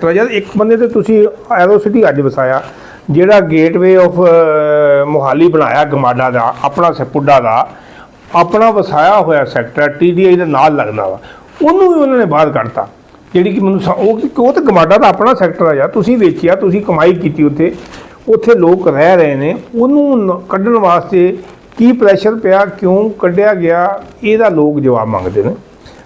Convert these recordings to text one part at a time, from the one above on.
Sector ਆ ਜਦ ਇੱਕ ਬੰਦੇ ਤੇ ਤੁਸੀਂ ਐਰੋ ਸਿਟੀ ਅੱਜ ਵਸਾਇਆ, ਜਿਹੜਾ ਗੇਟਵੇ ਆਫ ਮੋਹਾਲੀ ਬਣਾਇਆ ਗਮਾਡਾ ਦਾ, ਆਪਣਾ ਸਪੁੱਡਾ ਦਾ, ਆਪਣਾ ਵਸਾਇਆ ਹੋਇਆ ਸੈਕਟਰ ਟੀਡੀਆਈ ਦੇ ਨਾਲ ਲੱਗਦਾ ਵਾ, ਉਹਨੂੰ ਵੀ ਉਹਨਾਂ ਨੇ ਬਾਹਰ ਕੱਢਤਾ। ਜਿਹੜੀ ਕਿ ਮੈਨੂੰ ਉਹ ਉਹ ਤੇ ਗਮਾਡਾ ਦਾ ਆਪਣਾ ਸੈਕਟਰ ਆ ਯਾਰ, ਤੁਸੀਂ ਵੇਚਿਆ, ਤੁਸੀਂ ਕਮਾਈ ਕੀਤੀ ਉੱਥੇ ਉੱਥੇ ਲੋਕ ਰਹਿ ਰਹੇ ਨੇ, ਉਹਨੂੰ ਕੱਢਣ ਵਾਸਤੇ ਕੀ ਪ੍ਰੈਸ਼ਰ ਪਿਆ, ਕਿਉਂ ਕੱਢਿਆ ਗਿਆ, ਇਹਦਾ ਲੋਕ ਜਵਾਬ ਮੰਗਦੇ ਨੇ।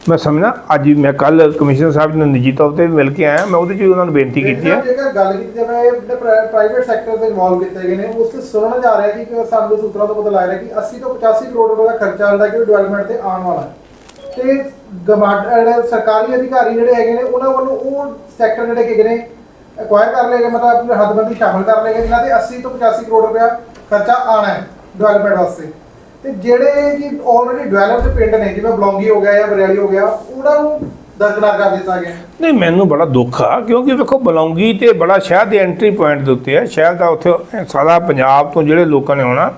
ਮੈਂ ਸਮਝਣਾ ਅੱਜ ਵੀ ਮੈਂ ਕੱਲ ਕਮਿਸ਼ਨਰ ਸਾਹਿਬ ਨੂੰ ਨਿੱਜੀ ਤੌਰ ਤੇ ਮਿਲ ਕੇ ਆਇਆ, ਮੈਂ ਉਹਦੇ 'ਚ ਵੀ ਉਹਨਾਂ ਨੂੰ ਬੇਨਤੀ ਕੀਤੀ ਹੈ। ਜੇਕਰ ਗੱਲ ਕੀਤੀ ਜਾਵੇ, ਇਹ ਪ੍ਰਾਈਵੇਟ ਸੈਕਟਰ ਦੇ ਇਨਵੋਲਵ ਕੀਤੇ ਗਏ ਨੇ, ਉਸ ਤੇ ਸੁਣਨ ਜਾ ਰਿਹਾ ਕਿ ਕਿ ਸਾਨੂੰ ਸੂਤਰਾਂ ਤੋਂ ਪਤਾ ਲੱਗ ਰਿਹਾ ਕਿ 80 ਤੋਂ 85 ਕਰੋੜ ਰੁਪਏ ਦਾ ਖਰਚਾ ਜਿਹੜਾ ਕਿ ਡਿਵੈਲਪਮੈਂਟ ਤੇ ਆਉਣ ਵਾਲਾ ਤੇ ਗਮਾਡ ਸਰਕਾਰੀ ਅਧਿਕਾਰੀ ਜਿਹੜੇ ਹੈਗੇ ਨੇ, ਉਹਨਾਂ ਵੱਲੋਂ ਉਹ ਸੈਕਟਰ ਜਿਹੜੇ ਹੈਗੇ ਨੇ ਐਕਵਾਇਰ ਕਰ ਲਏ ਗਏ, ਮਤਲਬ ਆਪਣੇ ਹੱਦਬੰਦੀ ਸ਼ਾਮਲ ਕਰ ਲਏ ਗਏ, ਜਿਨ੍ਹਾਂ ਤੇ 80 ਤੋਂ 85 ਕਰੋੜ ਰੁਪਏ ਖਰਚਾ ਆਣਾ ਹੈ ਡਿਵੈਲਪਮੈਂਟ ਵਾਸਤੇ। ਤੇ ਜਿਹੜੇ ਕਿ ਆਲਰੇਡੀ ਡਿਵੈਲਪਡ ਪਿੰਡ ਨੇ, ਜਿਵੇਂ ਬਲੌਂਗੀ ਹੋ ਗਿਆ ਜਾਂ ਬਰਿਆਲੀ ਹੋ ਗਿਆ, ਉਹਨਾਂ ਨੂੰ ਦਰਕਨਾਰ ਕਰ ਦਿੱਤਾ ਗਿਆ। ਨਹੀਂ, ਮੈਨੂੰ ਬੜਾ ਦੁੱਖ ਆ, ਕਿਉਂਕਿ ਵੇਖੋ, ਬਲੌਂਗੀ ਤੇ ਬੜਾ ਸ਼ਹਿਰ ਦੇ ਐਂਟਰੀ ਪੁਆਇੰਟ ਦੇ ਉੱਤੇ ਹੈ। ਸ਼ਹਿਰ ਦਾ ਉੱਥੇ, ਸਾਰਾ ਪੰਜਾਬ ਤੋਂ ਜਿਹੜੇ ਲੋਕਾਂ ਨੇ ਆਉਣਾ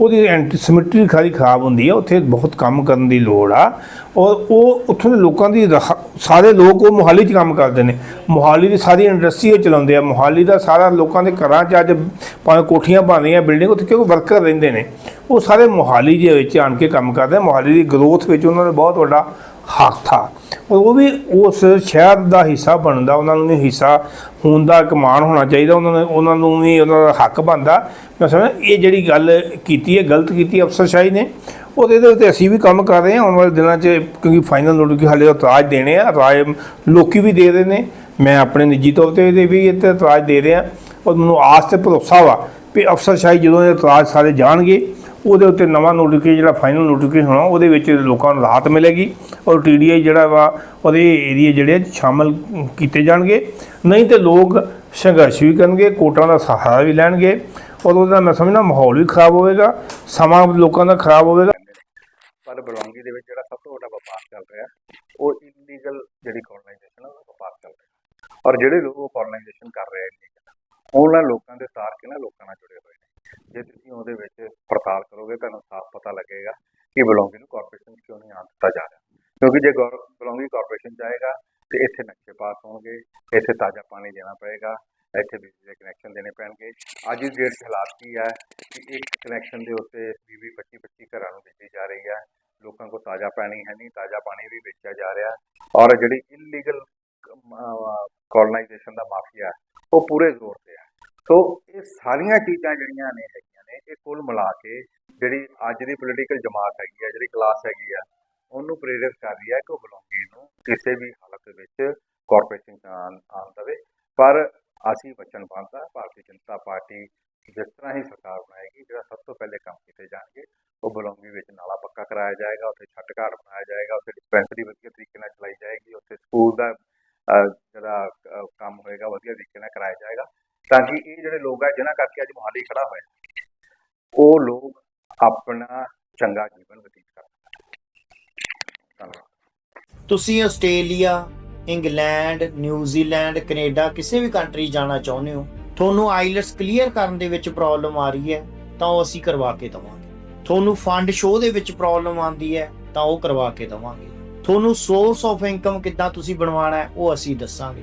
ਉਹਦੀ ਐਂਟੀ ਸਿਮਟਰੀ ਖਾਲੀ ਖਰਾਬ ਹੁੰਦੀ ਹੈ ਉੱਥੇ ਬਹੁਤ ਕੰਮ ਕਰਨ ਦੀ ਲੋੜ ਆ। ਔਰ ਉਹ ਉੱਥੋਂ ਦੇ ਲੋਕਾਂ ਦੀ ਰਹਾ- ਸਾਰੇ ਲੋਕ ਉਹ ਮੋਹਾਲੀ 'ਚ ਕੰਮ ਕਰਦੇ ਨੇ। ਮੋਹਾਲੀ ਦੀ ਸਾਰੀ ਇੰਡਸਟਰੀ ਚਲਾਉਂਦੇ ਆ। ਮੋਹਾਲੀ ਦਾ ਸਾਰਾ ਲੋਕਾਂ ਦੇ ਘਰਾਂ 'ਚ ਅੱਜ ਭਾਵੇਂ ਕੋਠੀਆਂ ਬਣਦੀਆਂ ਬਿਲਡਿੰਗ ਉੱਥੇ ਕਿਉਂਕਿ ਵਰਕਰ ਰਹਿੰਦੇ ਨੇ। ਉਹ ਸਾਰੇ ਮੋਹਾਲੀ ਦੇ ਵਿੱਚ ਆਣ ਕੇ ਕੰਮ ਕਰਦੇ ਆ। ਮੋਹਾਲੀ ਦੀ ਗਰੋਥ ਵਿੱਚ ਉਹਨਾਂ ਨੇ ਬਹੁਤ ਵੱਡਾ ਹੱਥ ਆ। ਔਰ ਉਹ ਵੀ ਉਸ ਸ਼ਹਿਰ ਦਾ ਹਿੱਸਾ ਬਣਦਾ, ਉਹਨਾਂ ਨੂੰ ਵੀ ਹਿੱਸਾ ਹੋਣ ਦਾ ਇੱਕ ਮਾਣ ਹੋਣਾ ਚਾਹੀਦਾ, ਉਹਨਾਂ ਨੂੰ ਉਹਨਾਂ ਨੂੰ ਵੀ ਉਹਨਾਂ ਦਾ ਹੱਕ ਬਣਦਾ। ਮੈਂ ਸਮਝਦਾ ਇਹ ਜਿਹੜੀ ਗੱਲ ਕੀਤੀ ਹੈ, ਗਲਤ ਕੀਤੀ ਅਫਸਰਸ਼ਾਹੀ ਨੇ, ਉਹਦੇ ਦੇ ਉੱਤੇ ਅਸੀਂ ਵੀ ਕੰਮ ਕਰ ਰਹੇ ਹਾਂ, ਆਉਣ ਵਾਲੇ ਦਿਨਾਂ 'ਚ, ਕਿਉਂਕਿ ਫਾਈਨਲ ਨੋਟੀਫਿਕੇਸ਼ਨ ਹਾਲੇ ਤਾਂ ਰਾਜ ਦੇਣੇ ਆ ਰਾਜ ਲੋਕੀ ਵੀ ਦੇ ਰਹੇ ਨੇ। ਮੈਂ ਆਪਣੇ ਨਿੱਜੀ ਤੌਰ ਤੇ ਇਹਦੇ ਵੀ ਇੱਥੇ ਰਾਜ ਦੇ ਰਿਹਾ, ਔਰ ਮੈਨੂੰ ਆਸ ਤੇ ਭਰੋਸਾ ਵਾ ਵੀ ਅਫਸਰਸ਼ਾਹੀ ਜਦੋਂ ਇਹ ਇਤਰਾਜ਼ ਸਾਰੇ ਜਾਣਗੇ ਉਹਦੇ ਉੱਤੇ ਨਵਾਂ ਨੋਟੀਫਿਕੇਸ਼ਨ ਜਿਹੜਾ ਫਾਈਨਲ ਨੋਟੀਫਿਕੇਸ਼ਨ ਹੋਣਾ, ਉਹਦੇ ਵਿੱਚ ਲੋਕਾਂ ਨੂੰ ਰਾਹਤ ਮਿਲੇਗੀ ਔਰ ਟੀਡੀਆਈ ਜਿਹੜਾ ਵਾ, ਉਹਦੇ ਏਰੀਆ ਜਿਹੜੇ ਆ, ਸ਼ਾਮਲ ਕੀਤੇ ਜਾਣਗੇ। ਨਹੀਂ ਤੇ ਲੋਕ ਸੰਘਰਸ਼ ਵੀ ਕਰਨਗੇ ਕੋਟਾਂ ਦਾ ਸਹਾਰਾ ਵੀ ਲੈਣਗੇ। ਔਰ ਉਹਦਾ ਮੈਂ ਸਮਝਣਾ ਮਾਹੌਲ ਵੀ ਖਰਾਬ ਹੋਵੇਗਾ, ਸਮਾਂ ਲੋਕਾਂ ਦਾ ਖਰਾਬ ਹੋਵੇਗਾ। ਪਰ ਬਲੌਂਗੀ ਦੇ ਵਿੱਚ ਜਿਹੜਾ ਸਭ ਤੋਂ ਵੱਡਾ ਵਪਾਰ ਚੱਲ ਰਿਹਾ, ਉਹ ਇਲੀਗਲ ਜਿਹੜੀ ਕੋਲੋਨਾਈਜੇਸ਼ਨ ਉਹਦਾ ਵਪਾਰ ਚੱਲ ਰਿਹਾ। ਔਰ ਜਿਹੜੇ ਲੋਕ ਉਹ ਕਰ ਰਹੇ ਨੇ ਉਹਨਾਂ ਲੋਕਾਂ ਦੇ ਤਾਰ ਕੇ ਨਾ ਲੋਕਾਂ ਨਾਲ ਜੁੜੇ ਹੋਏ ਨੇ। ਜੇ ਤੁਸੀਂ ਉਹਦੇ ਵਿੱਚ ਪੜਤਾਲ ਕਰੋਗੇ, ਤੁਹਾਨੂੰ ਸਾਫ਼ ਪਤਾ ਲੱਗੇਗਾ ਕਿ ਬਲੌਂਗੀ ਨੂੰ ਕਾਰਪੋਰੇਸ਼ਨ 'ਚ ਕਿਉਂ ਨਹੀਂ ਆਉਣ ਦਿੱਤਾ ਜਾ ਰਿਹਾ। ਕਿਉਂਕਿ ਜੇ ਗੌਰ- ਬਲੌਂਗੀ ਕਾਰਪੋਰੇਸ਼ਨ ਜਾਏਗਾ ਤੇ ਇੱਥੇ ਨਕਸ਼ੇ ਪਾਸ ਹੋਣਗੇ, ਇੱਥੇ ਤਾਜ਼ਾ ਪਾਣੀ ਦੇਣਾ ਪਏਗਾ, ਇੱਥੇ ਬਿਜਲੀ ਦੇ ਕਨੈਕਸ਼ਨ ਦੇਣੇ ਪੈਣਗੇ। ਅੱਜ ਦੀ ਡੇਟ 'ਚ ਹਾਲਾਤ ਕੀ ਹੈ ਕਿ ਇੱਕ ਕਨੈਕਸ਼ਨ ਦੇ ਉੱਤੇ 20 25 25 ਘਰਾਂ ਨੂੰ ਬਿਜਲੀ ਜਾ ਰਹੀ ਹੈ ਲੋਕਾਂ ਕੋਲ ਤਾਜ਼ਾ ਪਾਣੀ ਹੈ ਨਹੀਂ, ਤਾਜ਼ਾ ਪਾਣੀ ਵੀ ਵੇਚਿਆ ਜਾ ਰਿਹਾ। ਔਰ ਜਿਹੜੀ ਇਲੀਗਲ ਕੋਲੋਨਾਈਜੇਸ਼ਨ ਦਾ ਮਾਫੀਆ, ਉਹ ਪੂਰੇ ਜ਼ੋਰ ਤੇ ਹੈ ਸੋ ਇਹ ਸਾਰੀਆਂ ਚੀਜ਼ਾਂ ਜਿਹੜੀਆਂ ਨੇ ਹੈਗੀਆਂ ਨੇ, ਇਹ ਕੁੱਲ ਮਿਲਾ ਕੇ ਜਿਹੜੀ ਅੱਜ ਦੀ ਪੋਲੀਟੀਕਲ ਜਮਾਤ ਹੈਗੀ ਆ, ਜਿਹੜੀ ਕਲਾਸ ਹੈਗੀ ਆ, ਉਹਨੂੰ ਪ੍ਰੇਰਿਤ ਕਰ ਰਹੀ ਹੈ ਕਿ ਉਹ ਬਲੌਂਗੀ ਨੂੰ ਕਿਸੇ ਵੀ ਹਾਲਤ ਵਿੱਚ ਕਾਰਪੋਰੇਸ਼ਨ ਚ ਆਉਣ ਆਉਣ ਦੇਵੇ। ਪਰ ਅਸੀਂ ਵਚਨਬੱਧ ਹਾਂ ਭਾਰਤੀ ਜਨਤਾ ਪਾਰਟੀ ਜਿਸ ਤਰ੍ਹਾਂ ਹੀ ਸਰਕਾਰ ਬਣਾਏਗੀ, ਜਿਹੜਾ ਸਭ ਤੋਂ ਪਹਿਲੇ ਕੰਮ ਕੀਤੇ ਜਾਣਗੇ, ਉਹ ਬਲੌਂਗੀ ਵਿੱਚ ਨਾਲਾ ਪੱਕਾ ਕਰਾਇਆ ਜਾਏਗਾ, ਉੱਥੇ ਛੱਟ ਘਾਟ ਬਣਾਇਆ ਜਾਏਗਾ, ਉੱਥੇ ਡਿਸਪੈਂਸਰੀ ਵਧੀਆ ਤਰੀਕੇ ਨਾਲ ਚਲਾਈ ਜਾਏਗੀ, ਉੱਥੇ ਸਕੂਲ ਦਾ ਜਿਹੜਾ ਕੰਮ ਹੋਏਗਾ, ਵਧੀਆ ਤਰੀਕੇ ਨਾਲ ਕਰਾਇਆ ਜਾਏਗਾ। ਤਾਂ ਕਿ ਇਹ ਜਿਹੜੇ ਲੋਕ ਆ, ਜਿਨ੍ਹਾਂ ਕਰਕੇ ਅੱਜ ਮੋਹਾਲੀ ਖੜਾ ਹੋਇਆ, ਉਹ ਲੋਕ ਆਪਣਾ ਚੰਗਾ ਜੀਵਨ ਬਤੀਤ ਕਰ ਧੰਨਵਾਦ। ਤੁਸੀਂ ਆਸਟ੍ਰੇਲੀਆ, ਇੰਗਲੈਂਡ ਨਿਊਜ਼ੀਲੈਂਡ ਕੈਨੇਡਾ, ਕਿਸੇ ਵੀ ਕੰਟਰੀ ਜਾਣਾ ਚਾਹੁੰਦੇ ਹੋ, ਤੁਹਾਨੂੰ ਆਈਲਟਸ ਕਲੀਅਰ ਕਰਨ ਦੇ ਵਿੱਚ ਪ੍ਰੋਬਲਮ ਆ ਰਹੀ ਹੈ, ਤਾਂ ਉਹ ਅਸੀਂ ਕਰਵਾ ਕੇ ਦਵਾਂਗੇ। ਤੁਹਾਨੂੰ ਫੰਡ ਸ਼ੋਅ ਦੇ ਵਿੱਚ ਪ੍ਰੋਬਲਮ ਆਉਂਦੀ ਹੈ, ਤਾਂ ਉਹ ਕਰਵਾ ਕੇ ਦਵਾਂਗੇ। ਤੁਹਾਨੂੰ ਸੋਰਸ ਆਫ ਇਨਕਮ ਕਿੱਦਾਂ ਤੁਸੀਂ ਬਣਵਾਉਣਾ ਹੈ, ਉਹ ਅਸੀਂ ਦੱਸਾਂਗੇ।